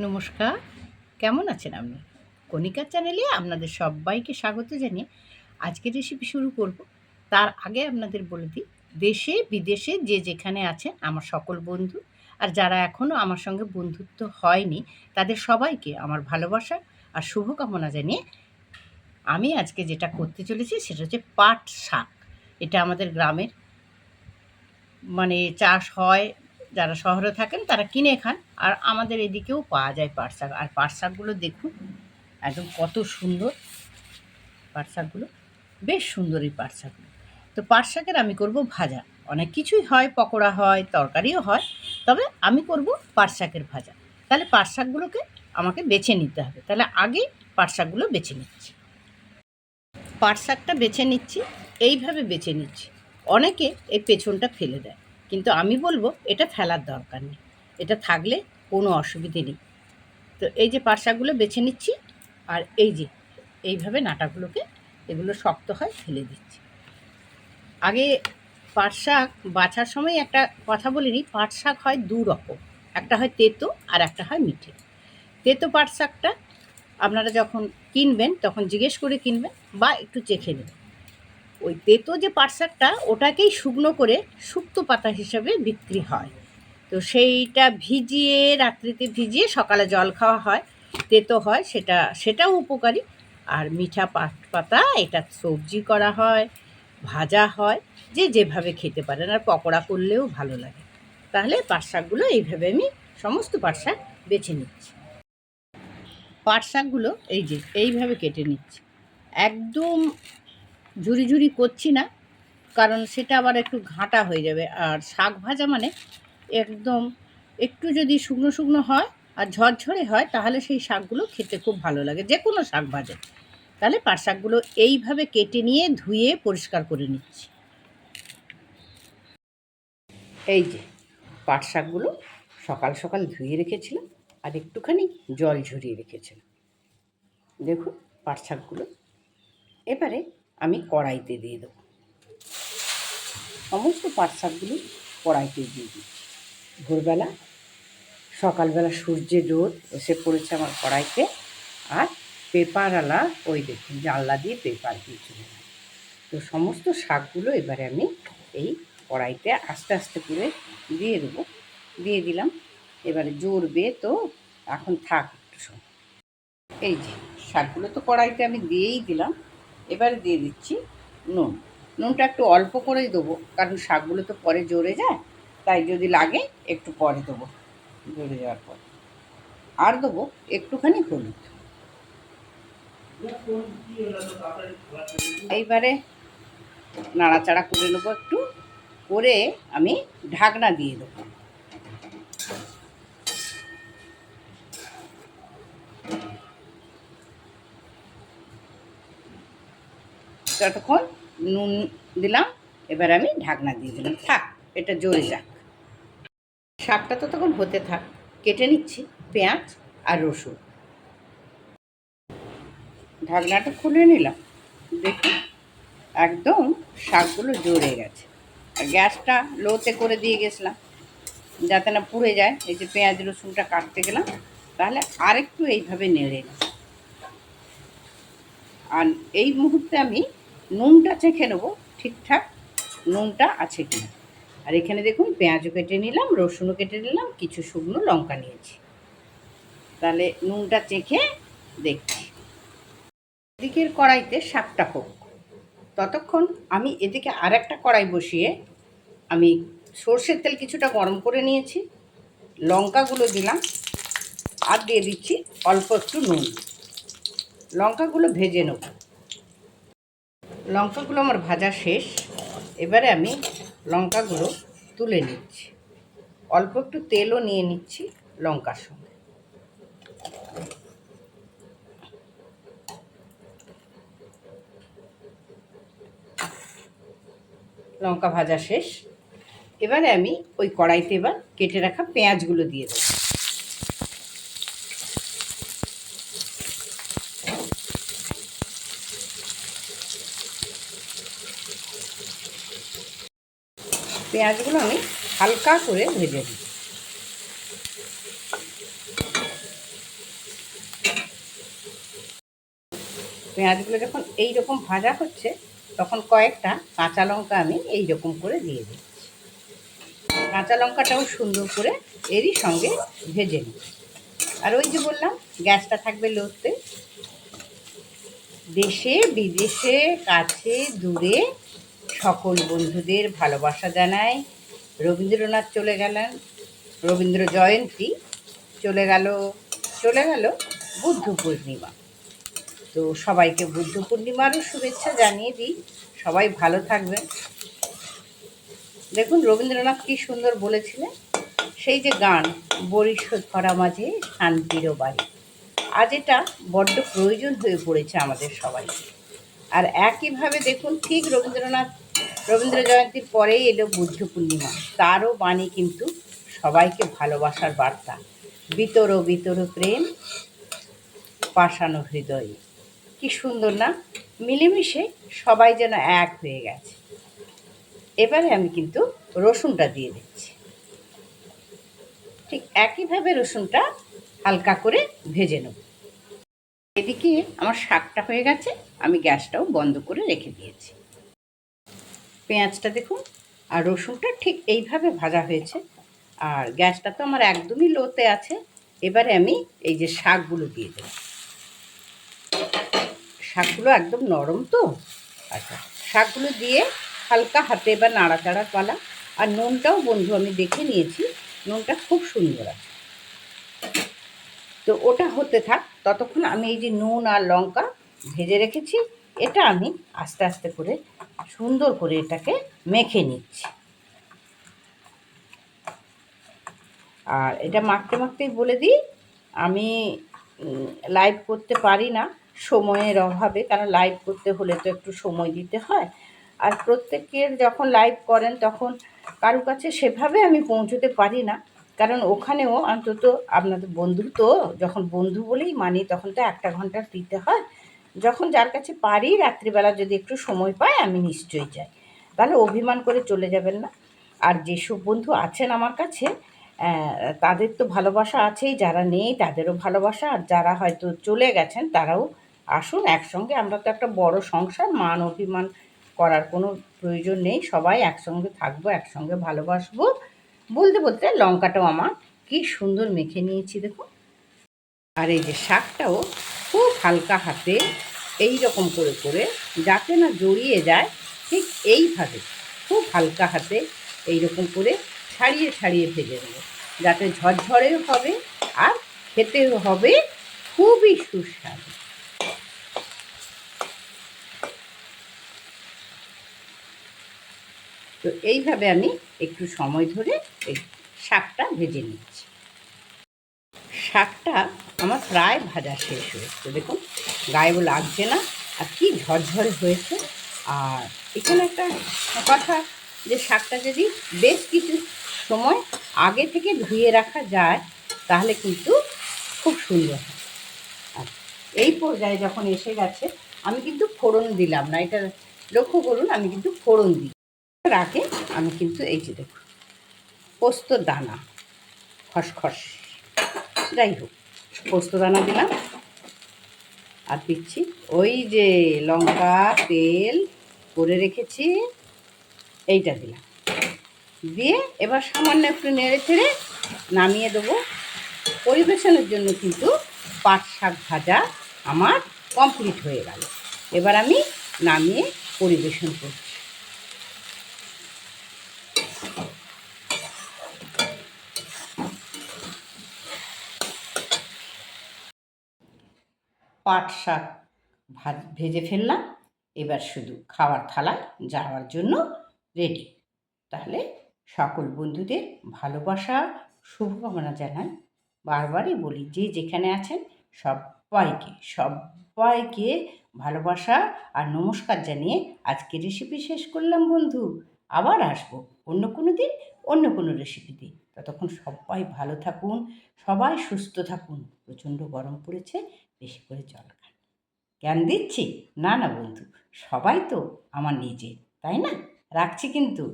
নমস্কার। কেমন আছেন আপনি? কণিকার চ্যানেলে আপনাদের সবাইকে স্বাগত জানিয়ে আজকের রেসিপি শুরু করব। তার আগে আপনাদের বলে দিই, দেশে বিদেশে যে যেখানে আছেন, আমার সকল বন্ধু আর যারা এখনও আমার সঙ্গে বন্ধুত্ব হয়নি, তাদের সবাইকে আমার ভালোবাসা আর শুভকামনা জানিয়ে আমি আজকে যেটা করতে চলেছি সেটা হচ্ছে পাট শাক। এটা আমাদের গ্রামের মানে চাষ হয় যারা শহরে থাকেন, তারা কিনে খান। আর আমাদের এদিকেও পাওয়া যায় পাট শাক আর পাট শাকগুলো দেখুন, একদম কত সুন্দর পাট শাকগুলো বেশ সুন্দর এই পাট শাকগুলো তো পাট শাকের আমি করব ভাজা। অনেক কিছুই হয়, পকোড়া হয়, তরকারিও হয়, তবে আমি করব পাট শাকের ভাজা। তাহলে পাট শাকগুলোকে আমাকে বেছে নিতে হবে। তাহলে আগে পাট শাকগুলো বেছে নিচ্ছি। পাট শাকটা বেছে নিচ্ছি, এইভাবে বেছে নিচ্ছি। অনেকে এই পেছনটা ফেলে দেয়। কিন্তু আমি বলব, এটা ফেলার দরকার নেই। এটা থাকলে কোনো অসুবিধে নেই। তো এই যে পাট শাকগুলো বেছে নিচ্ছি, আর এই যে, এইভাবে নাটাগুলোকে এগুলো শক্ত হয়, ফেলে দিচ্ছি। আগে পাট শাক বাছার সময় একটা কথা বলিনি পাট শাক হয় দু রকম। একটা হয় তেতো আর একটা হয় মিঠে। তেতো পাট শাকটা আপনারা যখন কিনবেন, তখন জিজ্ঞেস করে কিনবেন বা একটু চেখে নেবেন। ওই তেতো যে পাট শাকটা ওটাকেই শুকনো করে শুক্তো পাতা হিসাবে বিক্রি হয়। তো সেইটা ভিজিয়ে, রাত্রিতে ভিজিয়ে সকালে জল খাওয়া হয়, তেতো হয়, সেটা, সেটাও উপকারী। আর মিঠা পাট পাতা, এটা সবজি করা হয়, ভাজা হয়, যে যেভাবে খেতে পারেন, আর পকোড়া করলেও ভালো লাগে। তাহলে পাট শাকগুলো এইভাবে আমি সমস্ত পাট শাক বেছে নিচ্ছি। পাট শাকগুলো এই যে, এইভাবে কেটে নিচ্ছি। একদম ঝুরি ঝুরি করছি না, কারণ সেটা আবার একটু ঘাঁটা হয়ে যাবে। আর শাক ভাজা মানে একদম একটু যদি শুকনো শুকনো হয় আর ঝরঝরে হয়, তাহলে সেই শাকগুলো খেতে খুব ভালো লাগে যে কোনো শাক ভাজে। তাহলে পাট শাকগুলো এইভাবে কেটে নিয়ে ধুয়ে পরিষ্কার করে নিচ্ছি। এই যে পাট শাকগুলো সকাল সকাল ধুয়ে রেখেছিলাম আর একটুখানি জল ঝরিয়ে রেখেছিলাম। দেখুন পাট শাকগুলো এবারে আমি কড়াইতে দিয়ে দেবো। সমস্ত পাট শাকগুলো কড়াইতে দিয়ে দিচ্ছি। ভোরবেলা, সকালবেলা সূর্যের রোদ এসে পড়েছে আমার কড়াইতে। আর পেপারওয়ালা ওই দেখুন, জানলা দিয়ে পেপার দিয়ে চলে তো সমস্ত শাকগুলো এবারে আমি এই কড়াইতে আস্তে আস্তে করে দিয়ে দেবো। দিয়ে দিলাম। এবারে জোরবে তো এখন থাক একটু সময়। এই যে, শাকগুলো তো কড়াইতে আমি দিয়েই দিলাম। এবারে দিয়ে দিচ্ছি নুন। নুনটা একটু অল্প করেই দেবো, কারণ শাকগুলো তো পরে জড়ে যায়, তাই যদি লাগে একটু পরে দেবো জড়ে যাওয়ার পর। আর দেবো একটুখানি হলুদ। এইবারে নাড়াচাড়া করে নেব একটু, করে আমি ঢাকনা দিয়ে দেবো। ততক্ষণ নুন দিলাম, এবার আমি ঢাকনা দিয়ে দিলাম। থাক, এটা জোরে যাক। শাকটা তো তখন হতে থাক, কেটে নিচ্ছি, পেঁয়াজ আর রসুন। ঢাকনাটা খুলে নিলাম, দেখুন, একদম শাকগুলো জড়ে গেছে। আর গ্যাসটা লোতে করে দিয়ে গেছিলাম, যাতে না পুড়ে যায়, এই যে পেঁয়াজ রসুনটা কাটতে গেলাম, তাহলে আরেকটু এইভাবে নেড়ে আর এই মুহূর্তে আমি নুনটা চেখে নেব। ঠিকঠাক নুনটা আছে কি আর এখানে দেখুন, পেঁয়াজও কেটে নিলাম, রসুনও কেটে নিলাম, কিছু শুকনো লঙ্কা নিয়েছি। তাহলে নুনটা চেখে দেখছি। এদিকের কড়াইতে শাকটা হোক। ততক্ষণ আমি এদিকে আর একটা কড়াই বসিয়ে আমি সর্ষের তেল কিছুটা গরম করে নিয়েছি। লঙ্কাগুলো দিলাম, আর দিয়ে দিচ্ছি অল্প একটু নুন। লঙ্কাগুলো ভেজে নেব। লঙ্কাগুলো আমার ভাজা শেষ। এবারে আমি লঙ্কাগুলো তুলে নিচ্ছি। অল্প একটু তেলও নিয়ে নিচ্ছি লঙ্কার সঙ্গে। লঙ্কা ভাজা শেষ। এবারে আমি ওই কড়াইতে এবার কেটে রাখা পেঁয়াজগুলো দিয়ে দেবো। পেঁয়াজগুলো আমি হালকা করে ভেজে দিই পেঁয়াজগুলো যখন এই রকম ভাজা হচ্ছে, তখন কয়েকটা কাঁচা লঙ্কা আমি এই রকম করে দিয়ে দিই কাঁচা লঙ্কাটাও সুন্দর করে এরই সঙ্গে ভেজে নিই। আর ওই যে বললাম, গ্যাসটা থাকবে লোতে। দেশে, বিদেশে, কাছে, দূরে সকল বন্ধুদের ভালোবাসা জানাই। রবীন্দ্রনাথ চলে গেলেন, রবীন্দ্র জয়ন্তী চলে গেল চলে গেল বুদ্ধ পূর্ণিমা। তো সবাইকে বুদ্ধ পূর্ণিমারও শুভেচ্ছা জানিয়ে দিই। সবাই ভালো থাকবে দেখুন রবীন্দ্রনাথ কি সুন্দর বলেছিলেন, সেই যে গান, বরিশোধ করা মাঝে শান্তিরও বাড়ি। আজ এটা বড্ড প্রয়োজন হয়ে পড়েছে আমাদের সবাইকে। আর একইভাবে দেখুন ঠিক রবীন্দ্রনাথ রবীন্দ্র জয়ন্তীর পরেই এলো বুদ্ধ পূর্ণিমা। তারও বাণী কিন্তু সবাইকে ভালোবাসার বার্তা। বিতর বিতর প্রেম পাশানো হৃদয়ে। কি সুন্দর না? মিলেমিশে সবাই যেন এক হয়ে গেছে। এবারে আমি কিন্তু রসুনটা দিয়ে দিচ্ছি। ঠিক একইভাবে রসুনটা হালকা করে ভেজে নেব। এদিকে আমার শাকটা হয়ে গেছে, আমি গ্যাসটাও বন্ধ করে রেখে দিয়েছি। পেঁয়াজটা দেখুন আর রসুনটা ঠিক এইভাবে ভাজা হয়েছে। আর গ্যাসটা তো আমার একদমই লোতে আছে। এবারে আমি এই যে শাকগুলো দিয়ে দেব। শাকগুলো একদম নরম তো? আচ্ছা শাকগুলো দিয়ে হালকা হাতে এবার নাড়াচাড়া পালা। আর নুনটাও বন্ধু আমি দেখে নিয়েছি, নুনটা খুব সুন্দর আছে। তো ওটা হতে থাক, ততক্ষণ আমি এই যে নুন আর লঙ্কা ভেজে রেখেছি। এটা আমি আস্তে আস্তে করে সুন্দর করে এটাকে মেখে নিচ্ছি। আর এটা মাখতে মাখতেই বলে দিই, আমি লাইভ করতে পারি না সময়ের অভাবে, কারণ লাইভ করতে হলে তো একটু সময় দিতে হয়। আর প্রত্যেকের যখন লাইভ করেন, তখন কারও কাছে সেভাবে আমি পৌঁছতে পারি না, কারণ ওখানেও অন্তত আপনাদের বন্ধু তো যখন বন্ধু বলেই মানি, তখন তো একটা ঘণ্টা দিতে হয়। যখন যার কাছে পারি, রাত্রিবেলা যদি একটু সময় পাই, আমি নিশ্চয়ই যাই। তাহলে অভিমান করে চলে যাবেন না। আর যেসব বন্ধু আছেন আমার কাছে তাদের তো ভালোবাসা আছেই। যারা নেই, তাদেরও ভালোবাসা। আর যারা হয়তো চলে গেছেন, তারাও আসুন। একসঙ্গে আমরা তো একটা বড় সংসার। মান অভিমান করার কোনো প্রয়োজন নেই। সবাই একসঙ্গে থাকব, একসঙ্গে ভালোবাসবো। বলতে বলতে লঙ্কাটাও আমার। কি সুন্দর মেখে নিয়েছি দেখো আর এই যে শাকটাও খুব হালকা হাতে এই রকম করে করে যাতে না জড়িয়ে যায়, ঠিক এইভাবে খুব হালকা হাতে এই রকম করে ছাড়িয়ে ছাড়িয়ে ভেজে নেব। যাতে ঝরঝরেও হবে আর খেতেও হবে খুবই সুস্বাদু। তো এইভাবে আমি একটু সময় ধরে এই শাকটা ভেজে নিচ্ছি। শাকটা আমার প্রায় ভাজা শেষ হয়েছে। দেখুন, গায়েও লাগছে না, আর কি ঝরঝরে হয়েছে। আর এখানে একটা কথা, যে শাকটা যদি বেশ কিছু সময় আগে থেকে ধুয়ে রাখা যায়, তাহলে কিন্তু খুব সুন্দর হয়। আর এই পর্যায়ে যখন এসে গেছে, আমি কিন্তু ফোড়ন দিলাম না। এটা লক্ষ্য করুন, আমি কিন্তু ফোড়ন দিই। রাখে আমি কিন্তু এই যে দেখুন, পোস্ত দানা, খসখস, যাই হোক। পোস্ত দানা দিলাম। আর দিচ্ছি ওই যে লঙ্কা, তেল করে রেখেছি, এইটা দিলাম। দিয়ে এবার সামান্য একটু নেড়ে ছেড়ে নামিয়ে দেবো। পরিবেশনের জন্য কিন্তু পাট শাক ভাজা আমার কমপ্লিট হয়ে গেল। এবার আমি নামিয়ে পরিবেশন করছি। পাট শাক ভাজ ফেললাম। এবার শুধু খাওয়ার থালায় যাওয়ার জন্য রেডি তাহলে সকল বন্ধুদের ভালোবাসা, শুভকামনা জানাই। বারবারই বলি, যে যেখানে আছেন, সবাইকে সবাইকে ভালোবাসা আর নমস্কার জানিয়ে আজকে রেসিপি শেষ করলাম বন্ধু। আবার আসব অন্য কোনো দিন, অন্য কোনো রেসিপি দিয়ে ততক্ষণ সবাই ভালো থাকুন, সবাই সুস্থ থাকুন। প্রচণ্ড গরম পড়েছে বেশি করে জল খান জ্ঞান দিচ্ছি? না না বন্ধু, সবাই তো আমার নিজে, তাই না? রাখছি কিন্তু।